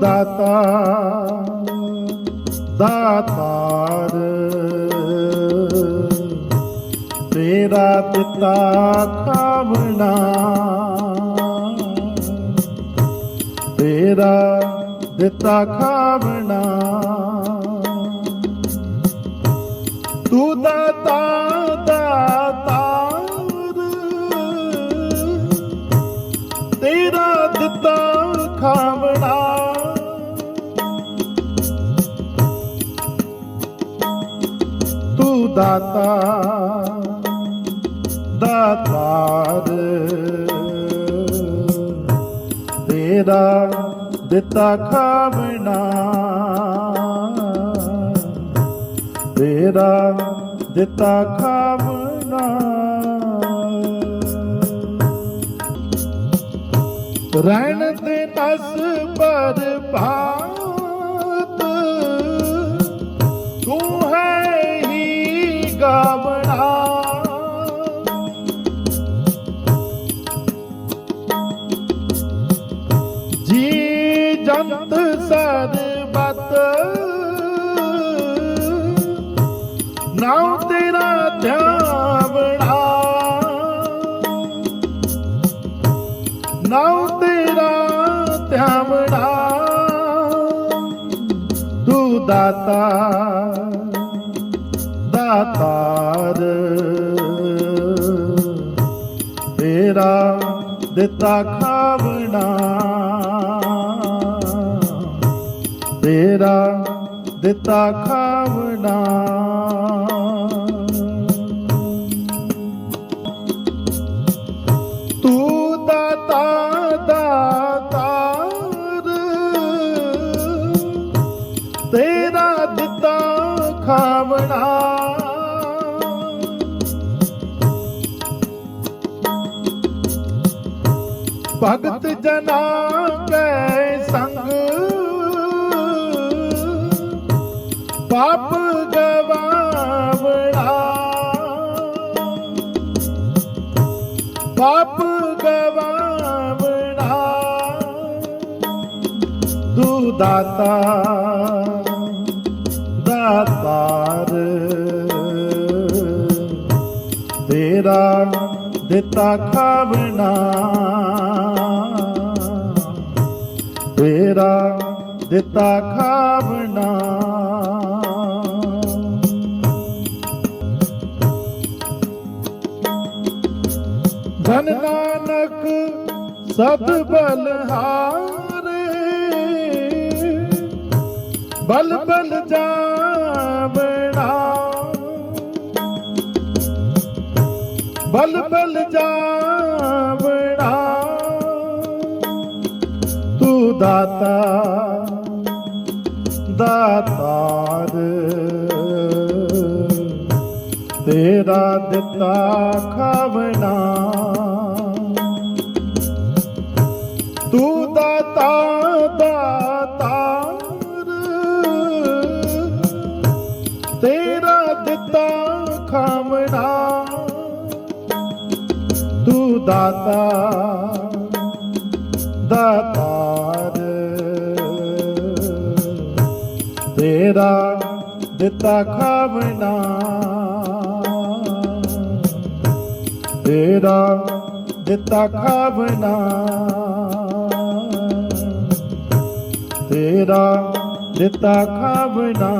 ਦਾਤਾ ਦਾਤਾਰ। ਤੇਰਾ ਦਿੱਤਾ ਖਾਵਣਾ ਤੇਰਾ ਦਿੱਤਾ ਖਾਵਣਾ। ਤੂੰ ਦਾਤਾ ਦਾਤਾਰ। ਤੇਰਾ ਦਿੱਤਾ ਖਾਵਣਾ। ਦਾਤਾ ਦਾਤਾਰ ਤੇਰਾ ਦਿੱਤਾ ਖਾਵਣਾ। ਤੇਰਾ ਦਿੱਤਾ ਖਾਵਣਾ। ਰਹਿਣ ਤੇ ਤਸ ਪਰ ਭਾਤ ਗਾਵਣਾ ਜੀ ਜੰਤ ਸਰਬਤ ਨਾਉ ਤੇਰਾ ਧਿਆਵਣਾ ਨਾਉ ਤੇਰਾ ਧਿਆਵਣਾ ਤੂੰ ਦਾਤਾ ਤਾਰ ਤੇਰਾ ਦਿੱਤਾ ਖਾਵਣਾ। ਤੇਰਾ ਦਿੱਤਾ ਖਾਵਣਾ। ਤੂੰ ਦਾਤਾ ਦਾਤਾਰ ਤੇਰਾ ਦਿੱਤਾ ਖਾਵਣਾ। ਭਗਤ ਜਨਾ ਕੈ ਸੰਗ। ਪਾਪ ਗਵਾਵਣਾ ਪਾਪ ਗਵਾਵਣਾ ਤੂੰ ਦਿੱਤਾ ਖਾਵਣਾ। ਤੇਰਾ ਦਿੱਤਾ ਖਾਵਣਾ। ਧਨ ਨਾਨਕ ਸਦ ਬਲਹਾਰੇ ਬਲ ਬਲ ਜਾਵਣਾ ਬਲ ਬਲ ਜਾਵਣਾ। ਤੂੰ ਦਾਤਾ ਦਾਤਾਰ ਤੇਰਾ ਦਿੱਤਾ ਖਾਵਣਾ। ਤੂੰ ਦਾਤਾ ਦਾਤਾਰ ਤੇਰਾ ਦਿੱਤਾ ਖਾਵਣਾ। ਦਾਤਾ ਦਾਤਾਰ। ਤੇਰਾ ਦਿੱਤਾ ਖਾਵਣਾ ਤੇਰਾ ਦਿੱਤਾ ਖਾਵਣਾ। ਤੇਰਾ ਦਿੱਤਾ ਖਾਵਣਾ।